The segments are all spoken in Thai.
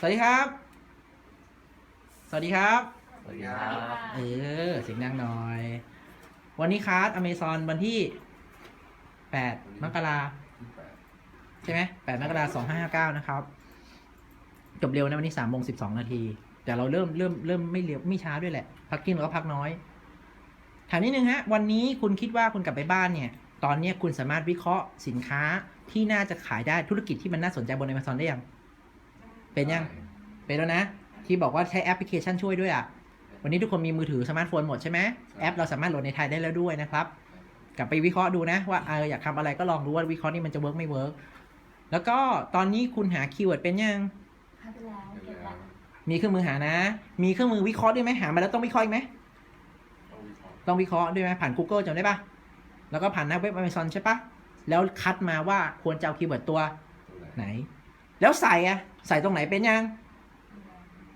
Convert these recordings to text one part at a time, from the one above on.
สวัสดีครับ สวัสดีครับ สวัสดีครับ เออเสียงดังหน่อย วันนี้คลาสอเมซอนวันที่แปดมกราใช่ไหมแปดมกราสองห้าห้าเก้านะครับ จบเร็วนะวันนี้สามโมงสิบสองนาที แต่เราเริ่มเริ่มเริ่มไม่เร็วไม่ช้าด้วยแหละ พักกินเราก็พักน้อย ถามนิดนึงฮะ วันนี้คุณคิดว่าคุณกลับไปบ้านเนี่ย ตอนนี้คุณสามารถวิเคราะห์สินค้าที่น่าจะขายได้ธุรกิจที่มันน่าสนใจบน Amazon ได้ยัง เป็นยัง เป็นแล้วนะ ที่บอกว่าใช้แอปพลิเคชันช่วยด้วยอะ วันนี้ทุกคนมีมือถือสมาร์ทโฟนหมดใช่ไหมแอปเราสามารถโหลดในไทยได้แล้วด้วยนะครับ กลับไปวิเคราะห์ดูนะ ว่าเอออยากทำอะไรก็ลองดูว่าวิเคราะห์นี่มันจะเวิร์กไม่เวิร์กแล้วก็ตอนนี้คุณหาคีย์เวิร์ดเป็นยังหาไปแล้วเก็บแล้วมีเครื่องมือหานะ มีเครื่องมือวิเคราะห์ด้วยไหมหามาแล้วต้องวิเคราะห์อีกไหมต้องวิเคราะห์ด้วยไหมผ่าน Google จำได้ปะแล้วก็ผ่านหน้าเว็บ Amazon ใช่ปะแล้วคัดมาว่าควรจะเอาคีย์เวิร์ดตัวไหน แล้วใส่อะใส่ตรงไหนเป็นยัง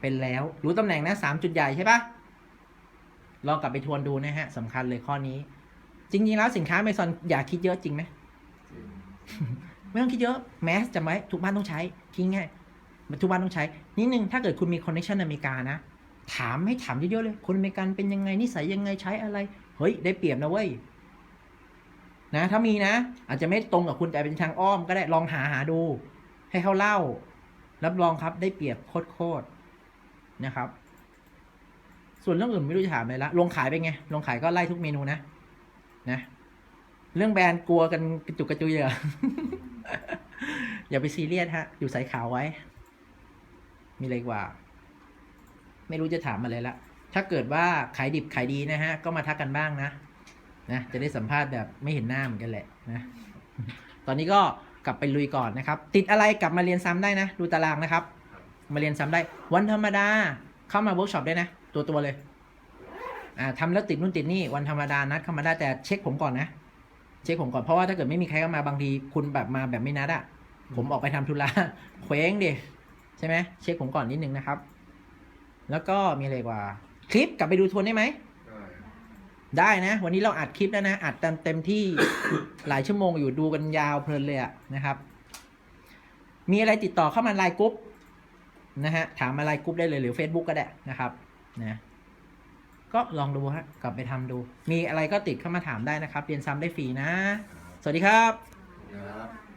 เป็นแล้ว รู้ตำแหน่งนะสามจุดใหญ่ใช่ปะลองกลับไปทวนดูนะฮะสำคัญเลยข้อนี้ จริงๆแล้วสินค้า Amazon อย่าคิดเยอะจริงไหมไม่ต้องคิดเยอะแมสจำไว้ทุกบ้านต้องใช้คิดง่ายทุกบ้านต้องใช้ นิดนึงถ้าเกิดคุณมีคอนเนคชันอเมริกานะ ถามให้ถามเยอะๆเลย คนอเมริกันเป็นยังไงนิสัยยังไงใช้อะไร เฮ้ย ได้เปรียบนะเว้ยนะถ้ามีนะ อาจจะไม่ตรงกับคุณแต่เป็นทางอ้อมก็ได้ลองหาหาดู ให้เขาเล่า รับรองครับได้เปรียบโคตรๆนะครับ ส่วนเรื่องอื่นไม่รู้จะถามอะไรละลงขายเป็นไงลงขายก็ไล่ทุกเมนูนะ นะ เรื่องแบรนด์กลัวกันกระจุกกระจุยเหรออย่าไปซีเรียสฮะ อยู่สายขาวไว้ มีอะไรกว่า ไม่รู้จะถามอะไรละถ้าเกิดว่าขายดิบขายดีนะฮะ ก็มาทักกันบ้างนะ นะ จะได้สัมภาษณ์แบบไม่เห็นหน้าเหมือนกันแหละนะ ตอนนี้ก็ กลับไปลุยก่อนนะครับ ติดอะไรกลับมาเรียนซ้ำได้นะ ดูตารางนะครับ มาเรียนซ้ำได้ วันธรรมดาเข้ามาเวิร์กช็อปได้นะ ตัวตัวเลยอ่าทำแล้วติดนู่นติดนี่วันธรรมดานัดเข้ามาได้แต่เช็คผมก่อนนะ เช็คผมก่อนเพราะว่าถ้าเกิดไม่มีใครเข้ามาบางทีคุณแบบมาแบบไม่นัดอะผมออกไปทำธุระเคว้งดิใช่ไหมเช็คผมก่อนนิดนึงนะครับ แล้วก็มีอะไรกว่า คลิปกลับไปดูทวนได้ไหม ได้นะ วันนี้เราอัดคลิปแล้วนะอัดเต็มเต็มที่หลายชั่วโมงอยู่ดูกันยาวเพลินเลยอะนะครับ มีอะไรติดต่อเข้ามาไลน์กรุ๊ปนะฮะถามมาไลน์กรุ๊ปได้เลยหรือ Facebook ก็ได้นะครับนะก็ลองดูฮะกลับไปทำดู มีอะไรก็ติดเข้ามาถามได้นะครับ เรียนซ้ำได้ฟรีนะ สวัสดีครับครับ